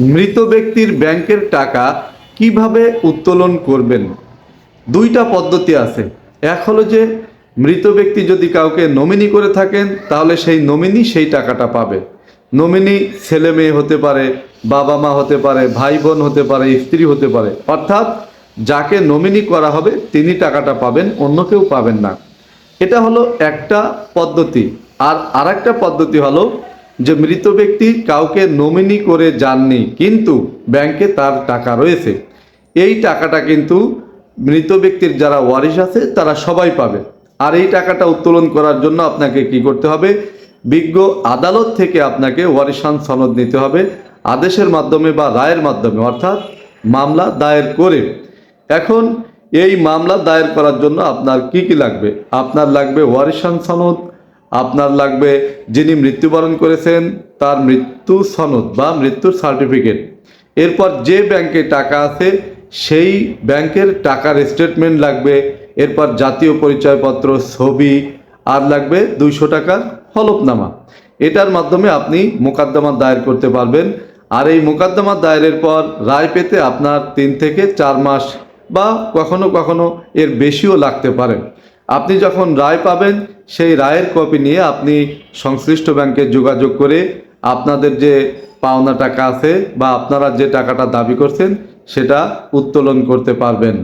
মৃত ব্যক্তির ব্যাংকের টাকা কীভাবে উত্তোলন করবেন? দুইটা পদ্ধতি আছে। এক হলো যে, মৃত ব্যক্তি যদি কাউকে নমিনি করে থাকেন, তাহলে সেই নমিনি সেই টাকাটা পাবে। নমিনি ছেলে মেয়ে হতে পারে, বাবা মা হতে পারে, ভাই বোন হতে পারে, স্ত্রী হতে পারে। অর্থাৎ যাকে নমিনি করা হবে, তিনি টাকাটা পাবেন, অন্য কেউ পাবেন না। এটা হলো একটা পদ্ধতি। আর আরেকটা পদ্ধতি হলো যে মৃত ব্যক্তি কাউকে নমিনি করে যাননি, কিন্তু ব্যাংকে তার টাকা রয়েছে। এই টাকাটা কিন্তু মৃত ব্যক্তির যারা ওয়ারিশ আছে, তারা সবাই পাবে। আর এই টাকাটা উত্তোলন করার জন্য আপনাকে কি করতে হবে? বিজ্ঞ আদালত থেকে আপনাকে ওয়ারিশান সনদ নিতে হবে, আদেশের মাধ্যমে বা রায়ের মাধ্যমে, অর্থাৎ মামলা দায়ের করে। এখন এই মামলা দায়ের করার জন্য আপনার কি কি লাগবে? আপনার লাগবে ওয়ারিশান সনদ আপনার লাগবে যিনি মৃত্যুবরণ করেছেন, তার মৃত্যু সনদ বা মৃত্যুর সার্টিফিকেট এরপর যে ব্যাংকে টাকা আছে, সেই ব্যাংকের টাকার স্টেটমেন্ট লাগবে। এরপর জাতীয় পরিচয়পত্র, ছবি, আর লাগবে দুইশো টাকার হলফনামা। এটার মাধ্যমে আপনি মোকদ্দমা দায়ের করতে পারবেন। আর এই মোকদ্দমা দায়েরের পর রায় পেতে আপনার তিন থেকে চার মাস বা কখনো কখনো এর বেশিও লাগতে পারে। আপনি যখন রায় পাবেন, সেই রায়ের কপি নিয়ে আপনি সংশ্লিষ্ট ব্যাংকে যোগাযোগ করে আপনাদের যে পাওনা টাকা আছে বা আপনারা যে টাকাটা দাবি করছেন, সেটা উত্তোলন করতে পারবেন।